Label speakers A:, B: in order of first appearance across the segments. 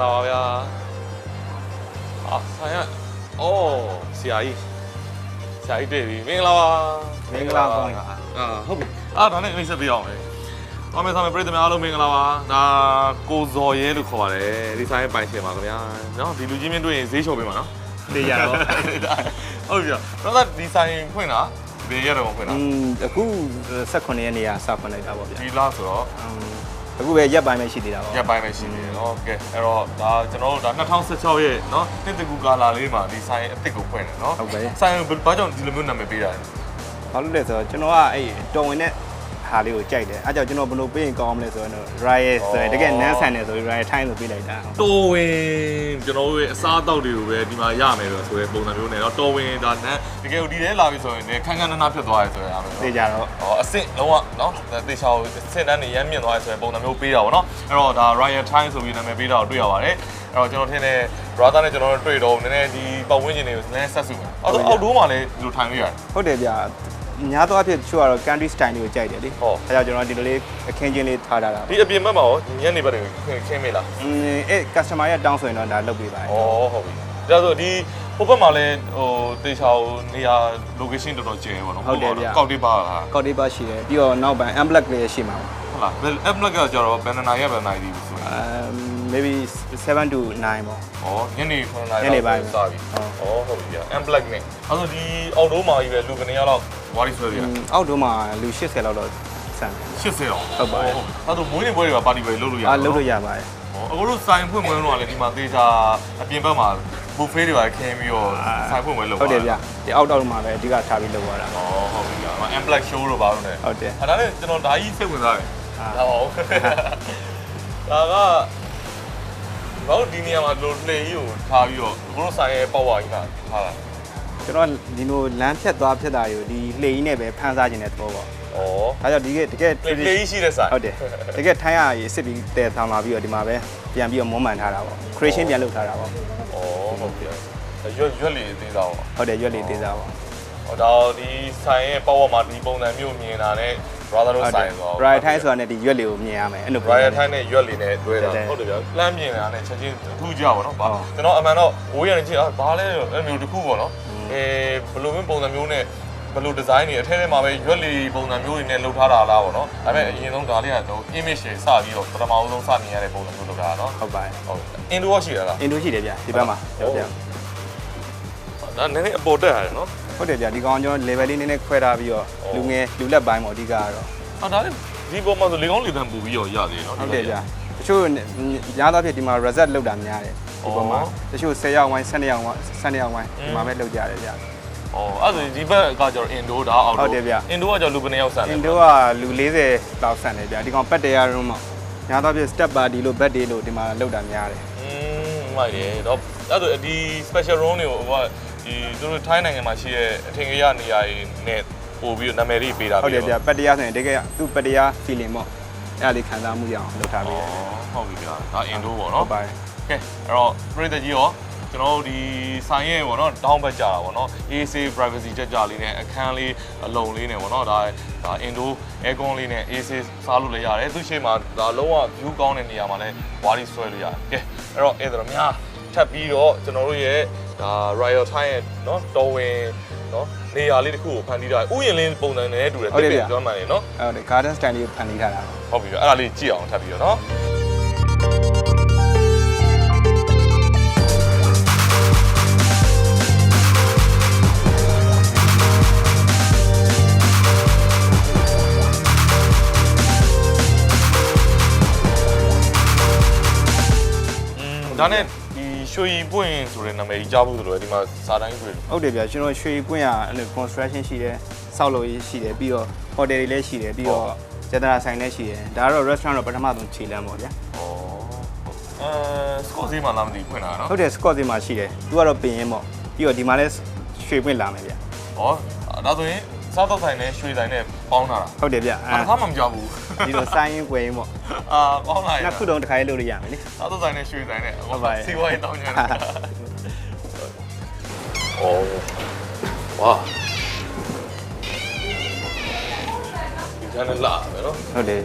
A: ္ဂလာပါဗျာအာဆိုင်ရအော်ဆရာကြီးဆရာကြီးတွေ့ပြီမင်္ဂလာပါ
B: မင်္ဂလာပါ
A: အာဟုတ်ပြီအာဒါနဲ့အမိတ်ဆက်ပြအောင်လေအမေဆောင်ပြည်သူများအားလုံးမင်္ဂလာပါဒါကိုဇော်ရဲလို့ခေါ်ပါတယ်ဒီဆိုင်ရဲ့ပိုင်ရှင်ပါခင်ဗျာနော်ဒီလူကြီးမင်းတွေ့ရင်ဈေးချော်ပေးမှာနော်
B: တေးရတော့
A: ဟုတ်ပြီတော့ဒါဒီဆိုင်ဖွင့်တာဘယ်ရက်တော့ဖွင့်တာ
B: อืมအခု18ရက်နေ့ကစဖွင့်လိုက်တာပေါ့ဗျာ
A: ဒီလားဆိုတော့
B: အခုပဲရက်ပိုင်းပဲရှိသေးတာပေါ့
A: ရက်ပိုင်းပဲရှိနေတယ်เนาะကဲအဲ့တော့ဒါကျွန်တော်တို့ဒါ2016ရဲ့เนาะတစ်တကူကာလာလေးမှာဒီဆိုင်အစ်စ်ကိုဖွင့်တယ်เนาะ
B: ဟုတ်ပဲ
A: ဆိုင်ဘာကြောင့်ဒီလိုမျိုးနာမည်ပေးတာလဲ
B: ဘာလို့လဲဆိုတော့ကျွန်တော်ကအဲ့တော်ဝင်တဲ့ ဟာလေးကိုကြိုက်တယ်အဲကြောင့်ကျွန်တော်ဘယ်လိုပေးရင်ကောင်းမလဲဆိုတော့ rice ဆိုရင်တကယ်နန်းဆန်တယ်ဆိုပြီး rice ထိုင်းဆိုပေးလိုက်တာ
A: တော်ဝင်ကျွန်တော်တို့ရဲ့အစားအသောက်တွေကိုပဲဒီမှာရမယ်ဆိုတဲ့ပုံစံမျိုးနဲ့တော့တော်ဝင်ဒါနန်းတကယ်ဒီထဲလာပြီဆိုရင်လည်းခန်းခန်းနားနားဖြစ်သွားရဲဆိုရအောင်
B: သိကြတော့
A: ဟောအစစ်လုံးဝနော်တေချာကိုအစစ်တန်းနေရမ်းမြင့်သွားရဲဆိုတဲ့ပုံစံမျိုးပေးတာပေါ့နော်အဲ့တော့ဒါ rice ထိုင်းဆိုပြီးနာမည်ပေးတာကိုတွေ့ရပါတယ်အဲ့တော့ကျွန်တော်ထင်တယ် brother နဲ့ကျွန်တော်တို့တွေ့တော့နည်းနည်းဒီပတ်ဝန်းကျင်တွေကိုလမ်းဆက်စုမယ်အော်အော်ဒိုးမှာလည်းဒီလိုထိုင်လို့ရတယ်
B: ဟုတ်တယ်ဗျ များသောအားဖြင့်တချို့ကတော့ country style လေးကိုကြိုက်တယ်လေ
A: ဟုတ်
B: အဲကြောင့်ကျွန်တော်ဒီလိုလေးအခင်းချင်းလေးထားထားတာ
A: ဒီအပြင်ဘက်မှာရောညနေဘက်တွေခင်းမေးလား
B: อืมအဲ customer ရဲ့တောင်းဆိုရင်တော့ဒါလုပ်ပေးပါတယ်
A: ဩဟုတ်ပြီဒါဆိုဒီဟိုဘက်မှာလည်းဟိုတေချာကိုနေရာ location တော်တော်ကျယ်ပေါ့နော်ကောက်တိပါလား
B: ကောက်တေးပါရှိတယ်ပြီးတော့နောက်ပိုင်း unblock လေးရှိမှာပေါ့
A: ဟုတ်လား app လက်ကကျတော့ဘယ်နာရဘယ်နာဒီဆိုရင်
B: um maybe 7 to 9ပေါ့
A: ဩညနေ9နာရီ
B: ညနေပိုင်း
A: စပြီ
B: ဟုတ်
A: ဩဟုတ်ပြီ app လက်နဲ့အဲ့ဆိုဒီအောက်ဒိုးမှာကြီးပဲလူကနေရတော့ ဝါရီဆွဲ
B: ပြအောက်တုံးမှာလူ80လောက်တော့ဆန်တယ်
A: 80လောက်
B: ဟုတ်ပါတယ်
A: အဲ့တော့မွေးနေ့ပွဲတွေကပါတီပွဲလုပ်လို့ရ
B: ပါလားလုပ်လို့ရပါတယ်
A: အခုတို့ဆိုင်ဖွင့်ပွဲတော့လည်းဒီမှာသေချာအပြင်ဘက်မှာဘူဖေးတွေပါခင်းပြီးတော့ဆိုင်ဖွင့်ပွဲလုပ်ပါ
B: ဟုတ်တယ်ဗျဒီအောက်တောက်မှာပဲအဓိကထားပြီးလုပ်ရတာ
A: ဩဟုတ်ပြီဗျာ Amplac show တော့ပါတော့တယ်
B: ဟုတ်တယ်
A: အဲ့ဒါလည်းကျွန်တော်ဒါကြီးစိတ်ဝင်စားတယ်ဒါပါဟုတ်ဒါကဘာလို့ဒီနေရာမှာဒီလိုလှေကြီးကိုထားပြီးတော့အခုတို့ဆိုင်ရဲ့ပေါ့ဝါကြီးမှာထားတာ
B: ကျွန်တော်ဒီလိုလမ်းဖြတ်သွားဖြတ်တာယူဒီလှေကြီးနဲ့ပဲဖန်ဆာခြင်းတဲ့သဘောပေါ့။
A: ဩ
B: ဒါကြောင့်ဒီကတကယ်
A: လှေလှေကြီးရှိတဲ့ဆိုင်
B: ဟုတ်တယ်တကယ်ထိုင်းရရေးစစ်ပြီးတည်ဆောင်လာပြီးတော့ဒီမှာပဲပြန်ပြီးတော့မွမ်းမှန်ထားတာပေါ့ creation ပြန်လုပ်ထားတာပေါ့။
A: ဩဟုတ်ပြီ။ရွက်ရွက်လေးအသေးစားပေါ့
B: ဟုတ်တယ်ရွက်လေးသေးစားပေါ့။
A: ဟောဒါဒီဆိုင်ရဲ့ပေါ့ဝါမှာဒီပုံစံမျိုးမြင်တာနဲ့ brother တို့ဆိုင်ဆိုတော့
B: right time ဆိုတာနဲ့ဒီရွက်လေးကိုမြင်ရမယ်အဲ့လို
A: Riot Time နဲ့ရွက်လေးနဲ့တွဲတာ
B: ဟုတ်တယ်
A: ဟုတ်တယ်ဗျာ။လမ်းမြင်တာနဲ့ချက်ချင်းထူးကြပါတော့။ဘာ
B: ဟုတ်
A: ကျွန်တော်အမှန်တော့ဝေးရနေချင်းအာဘာလဲအဲ့မျိုးတစ်ခုပေါ့နော်
B: อืม
A: အဲဘယ်လိုမျိုးပုံစံမျိုးနဲ့ဘယ်လိုဒီဇိုင်းတွေအထက်ထဲမှာပဲရွက်လီပုံစံမျိုးတွေနဲ့လုပ်ထားတာလားပေါ့နော်ဒါပေမဲ့အရင်ဆုံးဒါလေးကတော့ image တွေစပြီးတော့ပထမအောင်ဆုံးစမြင်ရတဲ့ပုံစံမျိုးလုပ်တာနော်
B: ဟုတ်ပါတယ်
A: ဟုတ်အင်ဒိုရှိရလား
B: အင်ဒိုရှိတယ်ဗျဒီဘက်မှာဟုတ်တယ်
A: ဒါနည်းနည်းအပေါ်တက်ရတယ်နော်
B: ဟုတ်တယ်ဗျဒီကောင်ကျွန်တော် level လေးနည်းနည်းခွဲထားပြီးတော့
A: ဟုတ်
B: လူငယ်လူလက်ပိုင်းပေါ့အဓိကကတော့
A: အာဒါလည်းဒီပုံမှာဆိုလေကောင်းလေတန်းပူပြီးတော့ရသေးတယ်နော်
B: ဟုတ်တယ်ဗျ တချို့များသောအားဖြင့်ဒီမှာ reset လောက်တာများတယ်ဒီပေါ်မှာတချို့10ရောက်ဝိုင်း12ရောက်ဝိုင်း12ရောက်ဝိုင်းဒီမှာပဲလောက်ကြတယ်ဗျ
A: ဩအဲ့ဒါဆိုဒီဘက်ကကျတော့အင်ဒိုဒါအောက်
B: ဟုတ်တယ်ဗျ
A: အင်ဒိုကကျတော့လူဘယ်နှစ်ယောက်ဆန်
B: အ
A: လဲ
B: င်ဒိုကလူ40လောက်ဆန်တယ်ဗျဒီကောင်ပတ်တရားရုံးမှာများသောအားဖြင့် step party လို့ bed day လို့ဒီမှာလောက်တာများတယ်
A: อืมမိုက်တယ်တော့အဲ့ဒါဒီ special room တွေကိုဟိုကဒီသူတို့ထိုင်းနိုင်ငံမှာရှိတဲ့အထင်ကြီးရနေရာတွေနဲ့ပို့ပြီးတော့နာမည်လေးပေးတာ
B: ဟုတ်တယ်ဗျပတ်တရားဆိုရင်တကယ်သူ့ပတ်တရား feeling ပေါ့ အဲ့ဒါလေးခံစားမှုရအောင်လုပ်ထားပေးတယ်
A: ဟုတ်ပြီဗျာဒါအင်ဒိုပေါ့
B: ဟု
A: နော်
B: တ်ပါတယ်
A: ကဲအဲ့တော့ပြည်သက်ကြီးရောကျွန်တော်တို့ဒီဆိုင်ရဲ့ပေါ့နော်တောင်းဘက်ကြတာပေါ့နော် AC privacy ကြကြလေးနဲ့အခန်းလေးအလုံးလေးနဲ့ပေါ့နော်ဒါဒါအင်ဒို aircon လေးနဲ့ AC စားလို့လည်းရတယ်သူ့ရှေ့မှာဒါလုံးဝ view ကောင်းတဲ့နေရာမှာလည်းဝါးလေးဆွဲလို့ရတယ်ကဲအဲ့တော့အဲ့ဒါတော့များထပ်ပြီးတော့ကျွန်တော်တို့ရဲ့ဒါ Royal Thai ရဲ့နော်တော်ဝင်နော် နေရာလေးတစ်ခုကိုဖန်တီးတာဥယျာဉ်လေးပုံစံနဲ့တူတယ်တစ်ပင်ကျွမ်းမှန်နေနော်
B: ဟုတ်တယ် garden style လေးကိုဖန်တီးထားတာ
A: ဟုတ်ပြီဗျအဲ့ဒါလေးကြည့်အောင်ထပ်ပြီးတော့နော်ဒါနဲ့ဒီ ရွှေရီပွင့်ဆိုတဲ့နာမည်ကြီးကြားဖို့ဆိုတော့ဒီမှာစာတိုင်းတွေ့တယ်
B: ဟုတ်တယ်ဗျကျွန်တော်ရွှေပွင့်ရအဲ့လို construction ရှိတယ်စောက်လို့ရေးရှိတယ်ပြီးတော့ hotel တွေလည်းရှိတယ်ပြီးတော့ကျန်တာဆိုင်လည်းရှိတယ်ဒါကတော့ restaurant တော့ပထမဆုံးခြေလမ်းပေါ့ဗျာ။
A: ဩ။အဲစကော့စီမှာလာမသိဖွင့်တာနော်
B: ဟုတ်တယ် Scott ဒီမှာရှိတယ်သူကတော့ပင်ရင်ပေါ့ပြီးတော့ဒီမှာလည်းရွှေပွင့်လာမယ်ဗျ။
A: ဩဒါဆိုရင် စားတော့ဆိုင်နဲ့ရွှေဆိုင်နဲ့ပေါင်းတာလား
B: ဟုတ်တယ်ဗျ။
A: အားမှမကြောက်ဘူး
B: ဒီလိုဆိုင်ရင်ွယ်ရင်ပေါ့။
A: အာပေါင်းလာရင်
B: နှစ်ခုလုံးတစ်ခါလေးလုပ်လို့ရမယ်လေ
A: စားတော့ဆိုင်နဲ့ရွှေဆိုင်နဲ့
B: ဟုတ်ပါရဲ့
A: စီဝါရေးတောင်းကြတယ်။ဩဝါဒီကနေ့လာမယ်နော်
B: ဟုတ်တယ်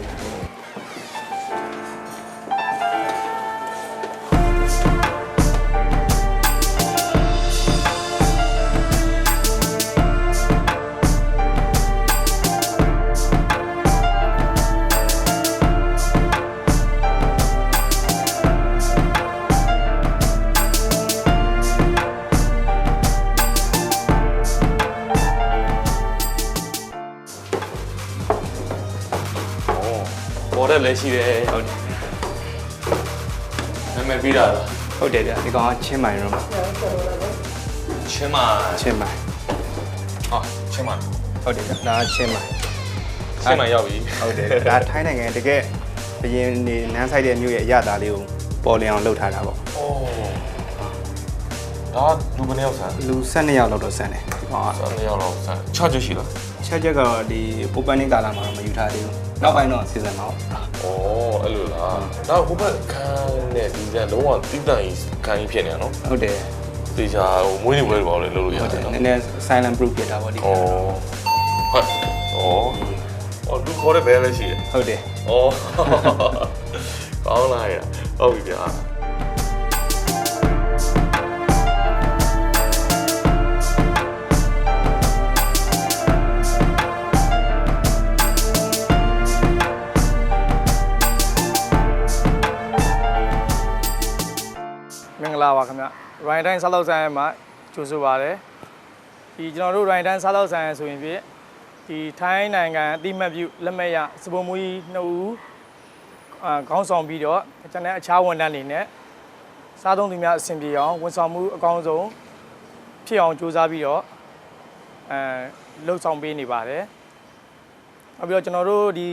A: လည်းရှိတယ်
B: ဟုတ်တယ်
A: နာမည်ပြီးတာလား
B: ဟုတ်တယ်ဗျဒီကောင်ကချင်းမိုင်ရော
A: ချင်းမ
B: ချင်းမိုင်
A: ဟာချင်းမ
B: ဟုတ်တယ်ဗျဒါကချင်းမိုင်
A: ချင်းမရောက်ပြီ
B: ဟုတ်တယ်ဒါထိုင်းနိုင်ငံတကယ်ဘရင်နေနန်းဆိုင်တဲ့မြို့ရဲ့အရသာလေးကိုပေါ်လင်အောင်လုပ်ထားတာပေါ့
A: โอ้ဒါလူဘယ်နှစ်ယောက်ဆန်
B: လူ12ယောက်လောက်တော့ဆန်တယ်ဒီကောင်က
A: ဆန်နှစ်ယောက်လောက်ဆန်ချာချရှိလား
B: ချက်ချက်ကတော့ဒီ opening ကာလာမှာတော့မယူထားသေးဘူး နောက်ပိုင်းတော့စီဇန်မှာပေါ့
A: ဩအဲ့လိုလားဒါဟိုဘက်ခန်းနဲ့ဒီကလုံးဝတိတန်ကြီးခန်းကြီးဖြစ်နေတာနော်
B: ဟုတ်တယ်
A: တေချာဟိုမွေးနေပွဲတွေပေါ့လေလုပ်လို့ရ
B: ဟုတ်
A: တ
B: တယ်
A: ယ်နော်
B: နည်းနည်း silent proof ဖြစ်တာပေါ့ဒီ
A: ဩဟုတ်ဩဩလူခေါ်တဲ့ဘဲလည်းရှိတယ်
B: ဟုတ်တယ်
A: ဩကောင်းလာရဟုတ်ပြီဗျာ
C: ခင်ဗျ။ Ryan Time စားလောက်ဆိုင်မှာကြိုဆိုပါရစေ။ဒီကျွန်တော်တို့ Ryan Time စားလောက်ဆိုင်ဆိုရင်ဖြင့်ဒီထိုင်းနိုင်ငံအတိမတ်ပြုလက်မဲ့ရစပုံမူကြီးနှစ်ဦးအာခေါင်းဆောင်ပြီးတော့ကျွန်တော်အခြားဝန်ထမ်းတွေနဲ့စားသုံးသူများအဆင်ပြေအောင်ဝန်ဆောင်မှုအကောင်းဆုံးဖြစ်အောင်ကြိုးစားပြီးတော့အဲလှုပ်ဆောင်ပေးနေပါတယ်။နောက်ပြီးတော့ကျွန်တော်တို့ဒီ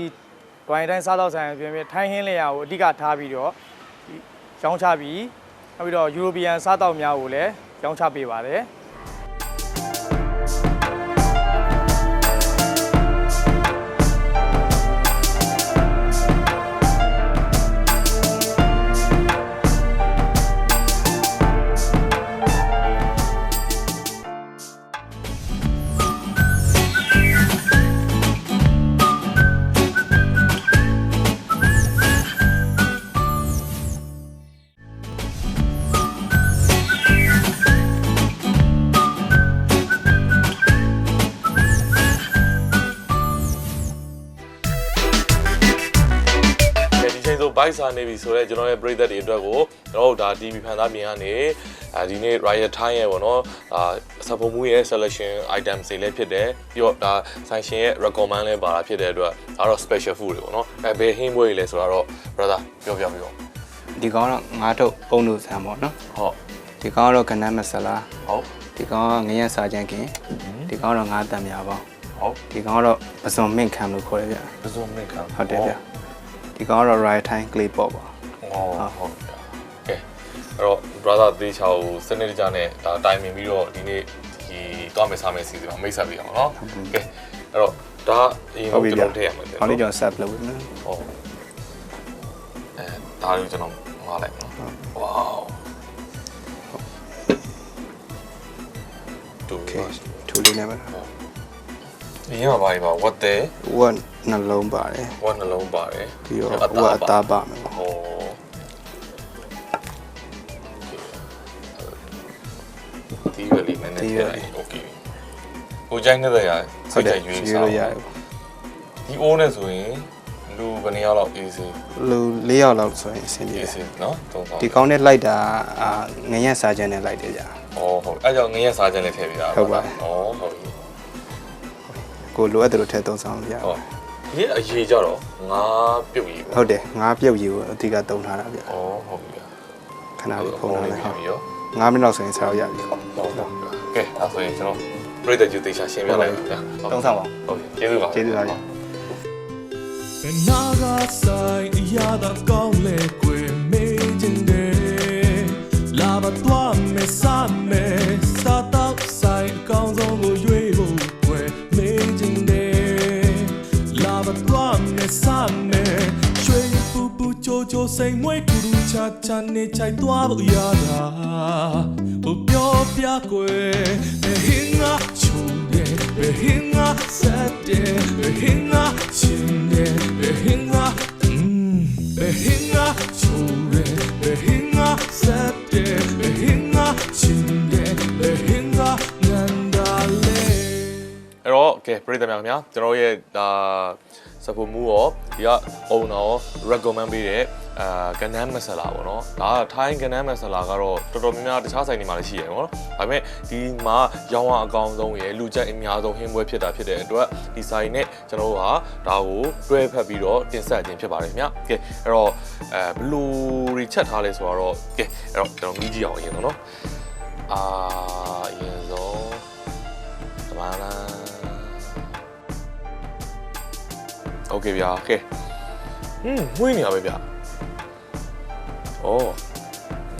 C: Ryan Time စားလောက်ဆိုင်ပြင်ပြင်ထိုင်းဟင်းလျာကိုအဓိကထားပြီးတော့ဒီရောင်းချပြီး နောက်ပြီးတော့ယူရိုပီယန်စားတောက်များကိုလည်းရောင်းချပေးပါတယ်
A: ဒီချိန်ဆိုဘိုက်စာနေပြီဆိုတော့ကျွန်တော်ရဲ့ပရိသတ်တွေအတွက်ကိုကျွန်တော်တို့ဒါ TV ဖန်သားပြင်ကနေအဲဒီနေ့ Riot Time ရဲ့ပေါ့နော်အာစပုံမှုရဲ့ selection item တွေလည်းဖြစ်တယ်ပြီးတော့ဒါဆိုင်ရှင်ရဲ့ recommend လည်းပါတာဖြစ်တဲ့အတွက်ဒါတော့ special food တွေပေါ့နော်အဲဘယ်ဟင်းပွဲတွေလဲဆိုတော့ brother ပြောပြပြပါ
B: ဒီကောင်ကတော့ငါးထုတ်ပုံလို့ဆန်ပေါ့နော်
A: ဟုတ်
B: ဒီကောင်ကတော့ကနန်းမဆလာ
A: ဟုတ်
B: ဒီကောင်ကငရက်စာချမ်းခင်ဒီကောင်ကတော့ငါးတန်မြာပေါ့
A: ဟုတ်
B: ဒီကောင်ကတော့ပစုံမင့်ခံလို့ခေါ်တယ်ဗျ
A: ပစုံမင်းခံ
B: ဟုတ်တယ်ဗျ ဒီကောင်ကတော့ right time clay pot ပေါ့
A: ဟုတ်ဟုတ်ကဲအဲ့တော့ brother သေချာကိုစနစ်တကျနဲ့ဒါတိုင်ပင်ပြီးတော့ဒီနေ့ဒီသွားမယ်စားမယ်စီစဉ်မှာမိတ်ဆက်ပေးအောင်နော်ကဲအဲ့တော့ဒါအရင်ကကျွန်တော်ထည့်ရမယ်
B: ခေါင်းလေးကျွန်တော် set လုပ်နော်
A: ဟုတ်အဲဒါလေးကျွန်တော်ငားလိုက်နော်ဝေါတူ
B: okay ထူလေးနဲ့ပဲ
A: ဒီမှာပါပါဝတ်တဲ့
B: ဝတ်နှလုံးပါတယ်
A: ဝတ်နှလုံးပါတယ်
B: ပြီးတော့ဝတ်အသားပါမယ်ပေါ့
A: ဟောဒီဝလေးနည်းနည်းထည့်လိုက်โอเคကိုကြိုင်းနေတဲ့ရစိတ်ကြရွေး
B: ရွေး
A: စား
B: လို့ရတယ်ပေါ့
A: ဒီအိုးနဲ့ဆိုရင်လူဘယ်နှစ်ယောက်လောက် easy
B: လူ၄ယောက်လောက်ဆိုရင်အဆင်ပြေတယ်
A: easy နော်သုံးဆောင်
B: ဒီကောင်နဲ့လိုက်တာအာငရက်စာချမ်းနဲ့လိုက်တယ်ကြာ
A: ဩဟုတ်အဲကြောင့်ငရဲစားခြင်းလည်းထည့်ပေးတာ
B: ဟုတ်ပါတယ်
A: ဩဟုတ်ပြီ
B: ကိုလိုအပ်တယ်လို့ထည့်သုံးဆောင်လို့ရ
A: ဟုတ်ဒီအရေးကြတော့ငါပြုတ်ကြီးပေါ့
B: ဟုတ်တယ်ငါးပြုတ်ကြီးကိုအဓိကသုံးထားတာဗျ
A: ဩဟုတ်ပြီ
B: ခဏလေးပုံလာလိုက်
A: ဟု
B: ဟုတ်တ်
A: ပြီရော
B: 9မိနစ်လောက်ဆိုရင်စားလို့ရပြီ
A: ဟုတ်ဟုတ်ကဲအဲ့ဆိုရင်ကျွန်တော်ပြည့်တဲ့ကျူတေချာရှင်းပြလိုက်ပါဗျာ
B: သုံးဆောင်ပါ
A: ဟုတ်ကျေးဇူးပါ
B: ကျေးဇူးပါဗျ
D: ဘယ်နာကဆိုင်အရာသာကောင်းလေကွယ်မေးခြင်းတယ်လာဘသွားမေစမေ စိမ်မွေးကူတူချာချာနေချိုက်သွားလို့ရတာဘပြောပြကွယ်ဟင်းငါချုံတယ်ဟင်းငါဆက်တယ်ဟင်းငါချင်းတယ်ဟင်းငါอืมဟင်းငါချုံတယ်ဟင်းငါဆက်တယ်ဟင်းငါချင်းတယ်ဟင်းငါနန္ဒာလေ
A: အဲ့တော့ကဲပြည့်တဲ့များခင်ဗျာကျွန်တော်ရဲ့ဒါ စပူမူရောဒီက owner ရော recommend ပေးတဲ့အာကနန်းမဆလာပေါ့နော်ဒါကထိုင်းကနန်းမဆလာကတော့တော်တော်များများတခြားဆိုင်တွေမှာလည်းရှိရပေါ့နော်ဒါပေမဲ့ဒီမှာရောင်းအားအကောင်ဆုံးရယ်လူကြိုက်အများဆုံးဟင်းပွဲဖြစ်တာဖြစ်တဲ့အတွက်ဒီဆိုင်နဲ့ကျွန်တော်တို့ဟာဒါကိုတွဲဖက်ပြီးတော့တင်ဆက်ခြင်းဖြစ်ပါတယ်ခင်ဗျကဲအဲ့တော့အဲဘလူတွေချက်ထားလဲဆိုတော့ကဲအဲ့တော့ကျွန်တော်မြည်ကြည့်အောင်အရင်တော့နော်အာအရင်ဆုံး โอเคဗျာโอเคอืมမွေးနေရပဲဗျာဩ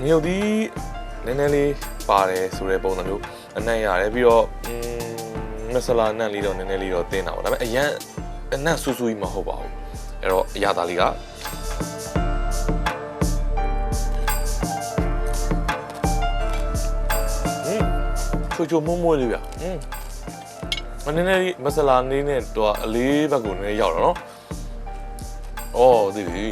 A: ညိုဒီနည်းနည်းလေးပါတယ်ဆိုတဲ့ပုံစံမျိုးအနံ့ရတယ်ပြီးတော့อืมမဆလာအနံ့လေးတော့နည်းနည်းလေးတော့တင်းတာပေါ့ဒါပေမဲ့အရန်အနံ့ဆူဆူကြီးမဟုတ်ပါဘူးအဲ့တော့အရသာလေးကอืมချိုချိုမွမွလေးဗျာอืม မနည်းနည်းလေးမဆလာနေနဲ့တော့အလေးဘက်ကိုနည်းနည်းရောက်တော့နော်။အော်ဒီဒီ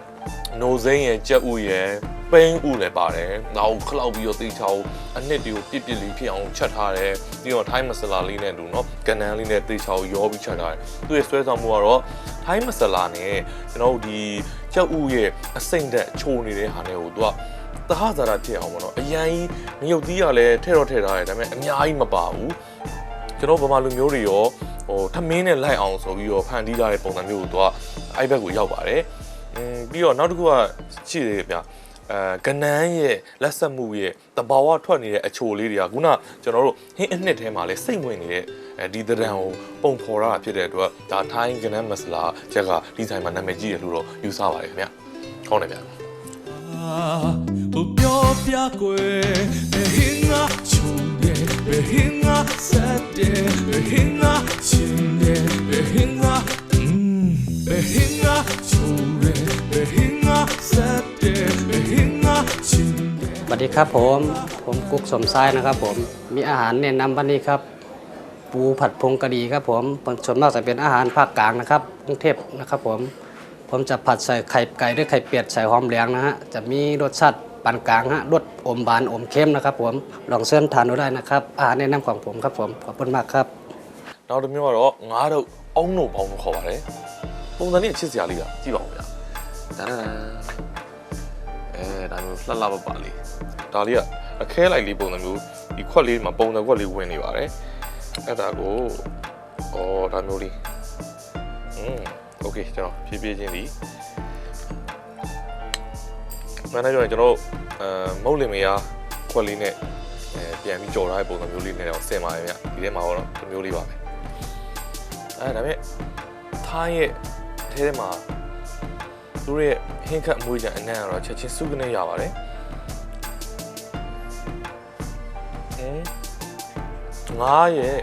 A: ။နိုစိမ့်ရဲ့ကြက်ဥရဲ့ပိန်းဥလည်းပါတယ်။နောက်ခလောက်ပြီးတော့တေချာကိုအနှစ်တွေကိုပြစ်ပြစ်လေးဖြစ်အောင်ချက်ထားတယ်။ပြီးတော့ထိုင်းမဆလာလေးနဲ့တူနော်။ကနန်းလေးနဲ့တေချာကိုရောပြီးချက်ထားတယ်။သူ့ရဲ့ဆွဲဆောင်မှုကတော့ထိုင်းမဆလာနဲ့ကျွန်တော်တို့ဒီကြက်ဥရဲ့အစိမ့်သက်ချိုနေတဲ့ဟာနဲ့ကိုသူကတဟဇာတာဖြစ်အောင်ပေါ့နော်။အရင်ကြီးမရုပ်သီးကလည်းထဲတော့ထဲထားတယ်ဒါပေမဲ့အများကြီးမပါဘူး။ ကျွန်တော်ဗမာလူမျိုးတွေရောဟိုထမင်းနဲ့လိုက်အောင်ဆိုပြီးတော့ဖန်တီးကြတဲ့ပုံစံမျိုးကိုသူကအဲ့ဘက်ကိုရောက်ပါတယ်อืมပြီးတော့နောက်တစ်ခုကရှိသေးတယ်ဗျအဲကနန်းရဲ့လက်ဆက်မှုရဲ့တဘာဝထွက်နေတဲ့အချိုလေးတွေကခုနကျွန်တော်တို့ဟင်းအနှစ်ထဲမှာလဲစိတ်ဝင်နေတဲ့အဲဒီသဏ္ဍာန်ကိုပုံဖော်ရတာဖြစ်တဲ့အတွက်ဒါထိုင်းကနန်းမစလာချက်ကဒီဇိုင်းမှာနာမည်ကြီးတယ်လို့တော့ယူဆပါတယ်ခင်ဗျဟုတ်တယ်ဗျ
D: ဟိုပြောပြကွယ်ဟင်းငါချုံ
E: สวัสดีครับผม ผมกุ๊กสมไซ้านะครับผม มีอาหารแนะนำวันนี้ครับ ปูผัดพงกะดีครับผมส่วนมากจะเป็นอาหารภาคกลางนะครับกรุงเทพนะครับผม ผมจะผัดใส่ไข่ไก่ด้วยไข่เป็ดใส่หอมแดงนะฮะ จะมีรสชาติ ปานกลางฮะรสอมหวานอมเค็มนะครับผมลองเสิร์ฟทานดูได้นะครับ อาหารแนะนำของผมครับผมขอบคุณมากครับ
A: ။နောက်တစ်မျိုးကတော့ငါးတို့အုံတို့ပေါင်းလို့ခေါ်ပါတယ်။ပုံစံလေးချစ်စရာလေးကကြည့်ပါဦးဗျာ။ဒါဒါအဲဒါမျိုးလှလှပပလေး။ဒါလေးကအခဲလိုက်လေးပုံစံမျိုးဒီခွက်လေးမှာပုံစံခွက်လေးဝင်နေပါတယ်။အဲ့ဒါကိုအော်ဒါမျိုးလေး။อืมโอเคကျွန်တော်ဖြည်းဖြည်းချင်းဒီ မန်နေဂျာကျွန်တော်တို့အဲမုတ်လင်မယားခွက်လေးနဲ့အဲပြန်ပြီးကြော်ထားတဲ့ပုံစံမျိုးလေးနဲ့တော့ဆင်ပါတယ်ဗျဒီထဲမှာတော့ဒီမျိုးလေးပါပဲအဲဒါပေမဲ့ထိုင်းရဲ့အထဲထဲမှာသူတို့ရဲ့ဟင်းခတ်အမွေးကြံအနံ့ကတော့ချက်ချင်းစုကနေရပါတယ်အင်းငါးရဲ့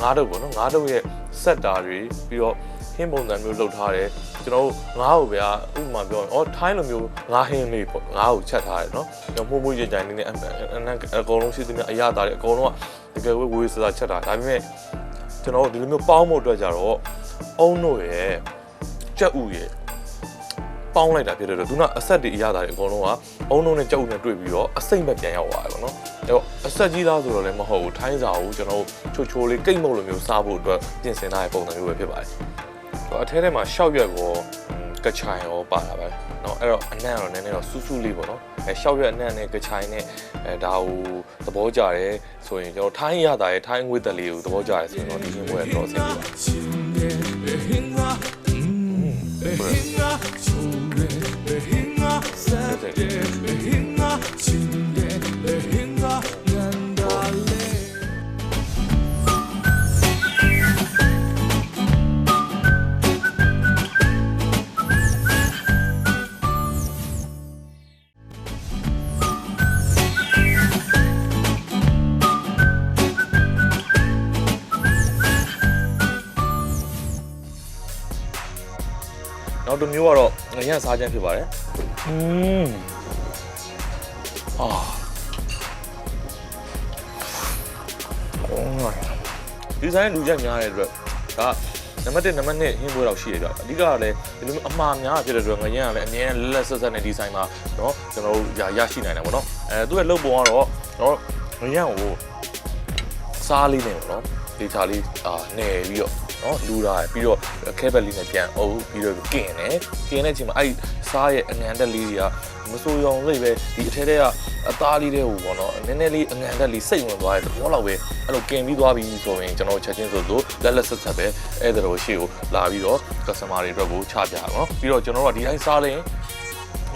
A: ငါးတုပ်ပေါ့နော်ငါးတုပ်ရဲ့စက်တာတွေပြီးတော့ ဟင်းပုံစံမျိုးလုပ်ထားတယ်ကျွန်တော်တို့ငါးကိုဗျာဥပမာပြောရင်အော်ထိုင်းလိုမျိုးငါးဟင်းလေးပေါ့ငါးကိုချက်ထားတယ်နော်ကျွန်တော်မှုမှုကြကြနေနေအနံ့အကုန်လုံးရှိသမျှအရသာတွေအကုန်လုံးကတကယ်ဝေးဝေးစားစားချက်တာဒါပေမဲ့ကျွန်တော်တို့ဒီလိုမျိုးပေါင်းဖို့အတွက်ကြတော့အုံတို့ရဲ့ကြက်ဥရဲ့ပေါင်းလိုက်တာဖြစ်တဲ့အတွက်သူကအဆက်တွေအရသာတွေအကုန်လုံးကအုံလုံးနဲ့ကြက်ဥနဲ့တွေ့ပြီးတော့အစိမ့်ပဲပြန်ရောက်သွားတယ်ပေါ့နော်အဲ့တော့အဆက်ကြီးသားဆိုတော့လည်းမဟုတ်ဘူးထိုင်းစာကိုကျွန်တော်တို့ချိုချိုလေးကိတ်မုတ်လိုမျိုးစားဖို့အတွက်ပြင်ဆင်ထားတဲ့ပုံစံမျိုးပဲဖြစ်ပါတယ်ဆိုတော့ အထဲထဲမှာရှောက်ရွက်ကိုကချိုင်ရောပါတာပဲเนาะအဲ့တော့အနံ့ကတော့နည်းနည်းတော့စူးစူးလေးပေါ့နော်အဲရှောက်ရွက်အနံ့နဲ့ကချိုင်နဲ့အဲဒါကိုသဘောကျတယ်ဆိုရင်ကျွန်တော်ထိုင်းရတာရဲ့ထိုင်းငွေသက်လေးကိုသဘောကျတယ်ဆိုရင်တော့ဒီဟင်းပွဲကတော့အဆင်ပြေပါ တစ်မျိုးကတော့ငရမ်းစားချမ်းဖြစ်ပါတယ်อืมအာအော်ဒီဆိုင်လူချက်များတဲ့အတွက်ဒါနံပါတ်1နံပါတ်2ဟင်းပွဲတော့ရှိတယ်ဗျအဓိကကလည်းဒီလိုမျိုးအမှားများဖြစ်တဲ့အတွက်ငရမ်းကလည်းအမြဲတမ်းလက်လက်ဆက်ဆက်နဲ့ဒီဆိုင်မှာเนาะကျွန်တော်တို့ရရရှိနိုင်တယ်ပေါ့เนาะအဲသူ့ရဲ့လုပ်ပုံကတော့เนาะငရမ်းကိုစားလေးနဲ့ပေါ့เนาะဒေချာလေးအာနယ်ပြီးတော့ နော်လူတာပြီးတော့ခဲဘက်လေးနဲ့ပြန်အုပ်ပြီးတော့กินတယ်กินတဲ့အချိန်မှာအဲ့စားရဲ့အငံတက်လေးတွေကမစိုးရောင်လေးပဲဒီအထဲထဲကအသားလေးတွေကိုပေါ့နော်နည်းနည်းလေးအငံတက်လေးစိတ်ဝင်သွားတယ်ဘောလောက်ပဲအဲ့လိုกินပြီးသွားပြီဆိုရင်ကျွန်တော်ချက်ချင်းဆိုလို့လက်လက်ဆက်ဆက်ပဲအဲ့ဒါလိုရှေ့ကိုလာပြီးတော့ customer တွေအတွက်ကိုချပြတာနော်ပြီးတော့ကျွန်တော်တို့ကဒီတိုင်းစားလိုက်ရင်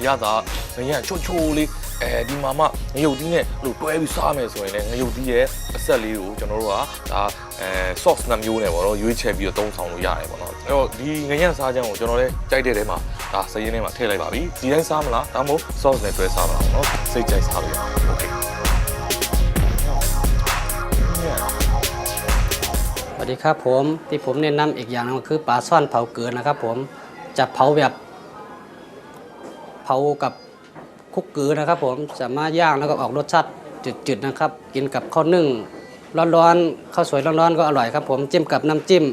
A: ရတာငရချိုချိုလေးအဲဒီမှာမှငရုတ်တီးနဲ့လို့တွဲပြီးစားမယ်ဆိုရင်လည်းငရုတ်တီးရဲ့အဆက်လေးကိုကျွန်တော်တို့ကဒါ အဲ sauce နှမျိုးနဲ့ပေါ့နော်ရွေးချယ်ပြီးတော့သုံးဆောင်လို့ရတယ်ပေါ့နော်အဲ့တော့ဒီငရစားချမ်းကိုကျွန်တော်လည်းကြိုက်တဲ့ထဲမှာဒါစရင်ထဲမှာထည့်လိုက်ပါပြီဒီတိုင်းစားမလားဒါမှမဟုတ် sauce နဲ့တွဲစားမလားပေါ့နော်စိတ်ကြိုက်စားလို့ရအောင် okay
E: สวัสดีครับผมที่ผมแนะนำอีกอย่างหนึงก็คือปลาซ่อนเผาเกลือนะครับผมจะเผาแบบเผากับคุกเกลือนะครับผมจะมาย่างแล้วก็ออกรสชาติจืดๆนะครับ กินกับข้าวนึ่ง ร้อนๆข้าวสวยร้อนๆก็อร่อยครับผมจิ้มกับน้ำจิ้ม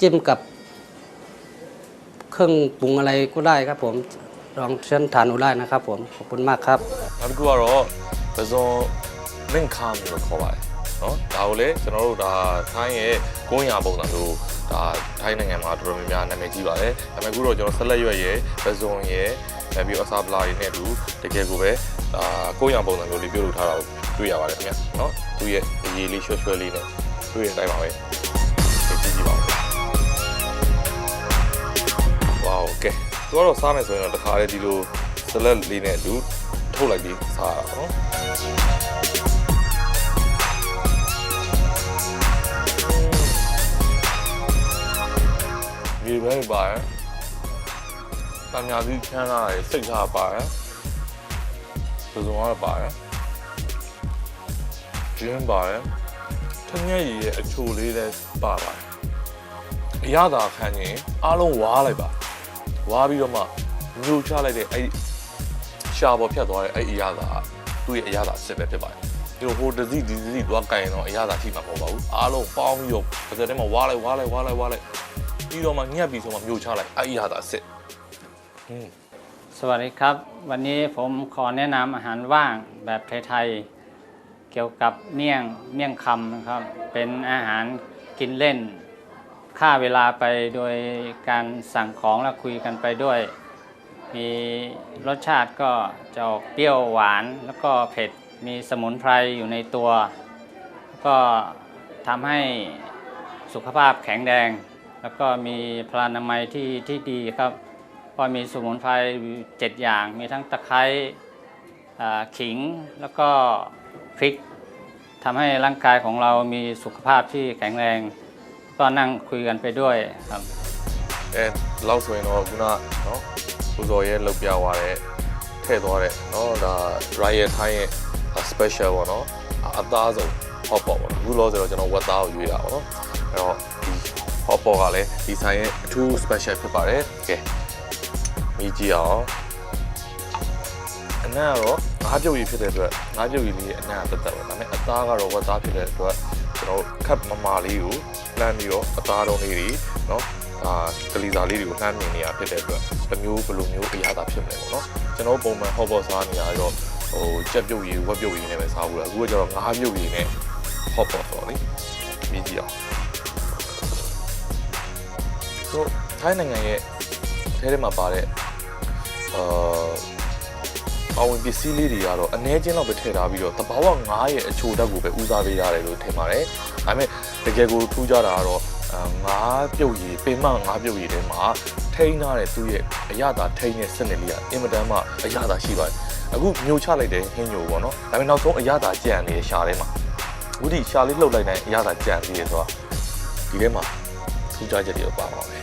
E: จิ้มกับเครื่องปรุงอะไรก็ได้ครับผมลองเชิญทานดูได้นะครับผมขอบคุณมากครับ
A: နောက်တစ်ခုကတော့ပဇွန်မင်းခမ်လို့ခေါ်ပါတယ်နော်ဒါကိုလေကျွန်တော်တို့ဒါထိုင်းရဲ့ကိုင်းရပုံစံမျိုးဒါထိုင်းနိုင်ငံမှာတော်တော်များများနာမည်ကြီးပါတယ်ဒါပေမဲ့အခုတော့ကျွန်တော်ဆက်လက်ရွက်ရဲ့ပဇွန်ရဲ့အဲပြီးတော့အစာပလာတွေနဲ့အတူတကယ်ကိုပဲဒါကိုင်းရပုံစံမျိုးလေးပြုလုပ်ထားတာကို တွေ့ရပါတယ်ခင်ဗျနော်သူ့ရဲ့အရေးလေးရွှဲရွှဲလေးနဲ့တွေ့ရတဲ့အတိုင်းပါပဲကြည့်ကြည့်ပါဦးဝါโอเคသူကတော့စားမယ်ဆိုရင်တော့တခါလေဒီလိုစလက်လေးနဲ့အတူထုတ်လိုက်ပြီးစားရတာပေါ့နော် မြေပဲပါရယ်။တံညာသီးချမ်းလာရယ်စိတ်ထားပါရယ်။စုံစုံရပါရယ်။ ကျင်းပါရယ်။ထင်းရဲ့ရည်ရဲ့အချိုလေးလည်းပါပါရယ်။အရသာခံရင်အားလုံးဝါးလိုက်ပါ။ဝါးပြီးတော့မှမျိုးချလိုက်တဲ့အဲ့ဒီရှာပေါ်ဖြတ်သွားတဲ့အဲ့ဒီအရသာကသူ့ရဲ့အရသာအစ်စ်ပဲဖြစ်ပါတယ်။ဒီလိုဟိုတစည်းဒီစည်းသွားကင်ရင်တော့အရသာထိမှာမဟုတ်ပါဘူး။အားလုံးပေါင်းပြီးတော့တစ်စက်တည်းမှာဝါးလိုက်ဝါးလိုက်ဝါးလိုက်ဝါးလိုက် ပြီးတော့မှညက်ပြီးဆိုမှမျိုးချလိုက်အဲ့ဒီဟာသာစစ်ဟင်း
F: สวัสดีครับ วันนี้ผมขอแนะนำอาหารว่างแบบไทยๆ เ กี่ยวกับเมี่ยงเมี่ยงคำนะครับ เป็นอาหารกินเล่นฆ่าเวลาไปโดยการสั่งของและคุยกันไปด้วย มีรสชาติก็จะออกเปรี้ยวหวานแล้วก็เผ็ดมีสมุนไพรอยู่ในตัว ก็ทำให้สุขภาพแข็งแรง แล้วก็มีพลานามัยที่ที่ดีครับ ก็มีสมุนไพรเจ็ดอย่าง มีทั้งตะไคร้ขิงแล้วก็พริก ทำให้ร่างกายของเรามีสุขภาพที่แข็งแรง ก็นั่งคุยกันไปด้วยครับ
A: အဲလောက်ဆိုရင်တော့ခုနနော်ပူဇော်ရဲ့လောက်ပြသွားတဲ့ထည့်သွားတဲ့နော်ဒါ Riot Thai ရဲ့ special ပေါ့နော်အသားဆုံး hot pot ပေါ့နော်အခုလောဆိုတော့ကျွန်တော်ဝက်သားကိုရွေးတာပေါ့နော်အဲ့တော့ဒီ hot pot ကလည်းဒီဆိုင်ရဲ့အထူး special ဖြစ်ပါတယ်ကဲမြည်ကြည့်အောင်အ နံ့ကတော့ငါးပြုတ်ကြီးဖြစ်တဲ့အတွက်ငါးပြုတ်ကြီးလေးရဲ့အနံ့ကတက်တက်ပါဒါပေမဲ့အသားကတော့ဝက်သားဖြစ်တဲ့အတွက်ကျွန်တော်ခပ်မမာလေးကိုလှမ်းပြီးတော့အသားတော်လေးတွေနော်ဒါကလီစာလေးတွေကိုလှမ်းမြင်နေရဖြစ်တဲ့အတွက်တစ်မျိုးဘယ်လိုမျိုးအရာသာဖြစ်မလဲပေါ့နော်ကျွန်တော်ပုံမှန်ဟော့ဘော့စားနေရတော့ဟိုကြက်ပြုတ်ကြီးဝက်ပြုတ်ကြီးနဲ့ပဲစားဘူးလားအခုကကျတော့ငါးပြုတ်ကြီးနဲ့ဟော့ဘော့ဆိုတော့လေမြည်ကြည့်အောင်ဆိုထိုင်းနိုင်ငံရဲ့အဲထဲမှာပါတဲ့အာ ပဝင်ပစ္စည်းလေးတွေကတော့အ ਨੇ ချင်းတော့ပဲထည့်ထားပြီးတော့တဘာဝငါးရဲ့အချိုဓာတ်ကိုပဲဦးစားပေးရတယ်လို့ထင်ပါတယ်။ဒါပေမဲ့တကယ်ကိုထူးခြားတာကတော့အာငါးပြုတ်ရည်ပင်မငါးပြုတ်ရည်ထဲမှာထိန်းထားတဲ့သူ့ရဲ့အရသာထိန်းတဲ့စနစ်လေးကအင်မတန်မှအရသာရှိပါတယ်။အခုမျိုးချလိုက်တဲ့ဟင်းညိုပေါ့နော်။ဒါပေမဲ့နောက်ဆုံးအရသာကြံနေတဲ့ရှားထဲမှာအခုဒီရှားလေးလှုပ်လိုက်တဲ့အရသာကြံသေးတယ်ဆိုတော့ဒီထဲမှာထူးခြားချက်တွေပါပါမယ်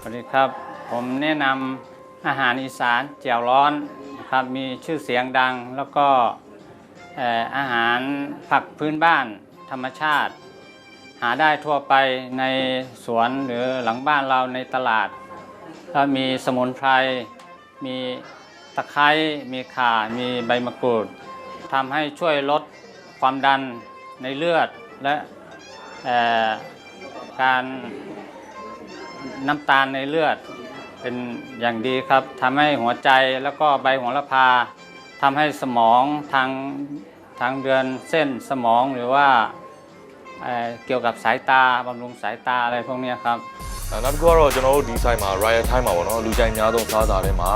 F: สวัสดีครับ ผมแนะนำ อาหารอีสานแจ่วร้อนนะครับมีชื่อเสียงดังแล้วก็อาหารผักพื้นบ้านธรรมชาติ หาได้ทั่วไปในสวนหรือหลังบ้านเราในตลาดก็มีสมุนไพร มีตะไคร้ มีข่า มีใบมะกรูดทำให้ช่วยลดความดันในเลือดและการน้ำตาลในเลือด เป็นอย่างดีครับทำให้หัวใจแล้วก็ใบโหัวละพาทำให้สมองทางทางเดือนเส้นสมองหรือว่า เอ่อเกี่ยวกับสายตาบำรุงสายตาอะไรพวกเนี้ยครับ
A: အဲနောက်တစ်ခုကတော့ကျွန်တော်တို့ဒီ site မှာ Riot Time မှာပေါ့နော်လူကြိုက်များဆုံးစားစာတွေမှာ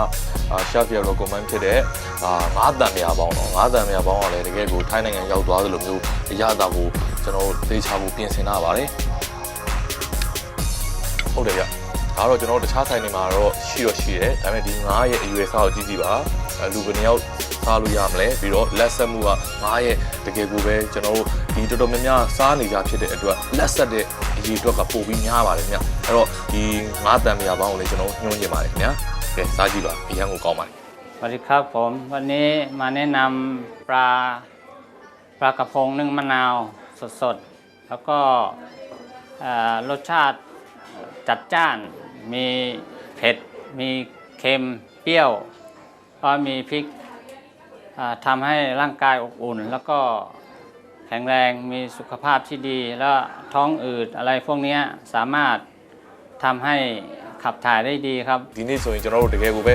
A: အာ chef ရဲ့ recommend ဖြစ်တဲ့အာငါးတန်မြာပေါင်းတော့ငါးတန်မြာပေါင်းကလည်းတကယ်ကိုထိုင်းနိုင်ငံရောက်သွားသလိုမျိုးအရသာကိုကျွန်တော်တို့သေချာဖို့ပြင်ဆင်ထားပါတယ်ဟုတ်တယ်ဗျ ဒါတော့ကျွန်တော်တို့တခြား site တွေမှာတော့ရှိတော့ရှိတယ်ဒါပေမဲ့ဒီငါးရဲ့အရွယ်စားကိုကြည့်ကြည့်ပါအဲလူဘယ်နှစ်ယောက်စားလို့ရမလဲပြီးတော့လက်ဆက်မှုကငါးရဲ့တကယ်ကိုပဲကျွန်တော်တို့ဒီတော်တော်များများစားနေကြဖြစ်တဲ့အတွက်လက်ဆက်တဲ့အရေးအတွက်ကပိုပြီးများပါတယ်ခင်ဗျအဲ့တော့ဒီငါးတန်မြာပေါင်းကိုလည်းကျွန်တော်ညွှန်းချင်ပါတယ်ခင်ဗျာကဲစားကြည့်ပါအရန်ကိုကောင်းပါတယ်
F: สวัสดีครับผมวันนี้มาแนะนำปลาปลากระพงนึ่งมะนาวสดๆ แล้วก็เอ่อรสชาติจัดจ้าน มีเผ็ด มีเค็ม เปรี้ยวก็มีพริกทำให้ร่างกายอบอุ่น แล้วก็แข็งแรงมีสุขภาพที่ดี แล้วท้องอืดอะไรพวกนี้สามารถทำให้ขับถ่ายได้ดีครับ
A: ที่นี่ส่วนจะเราถึงแค่กูไป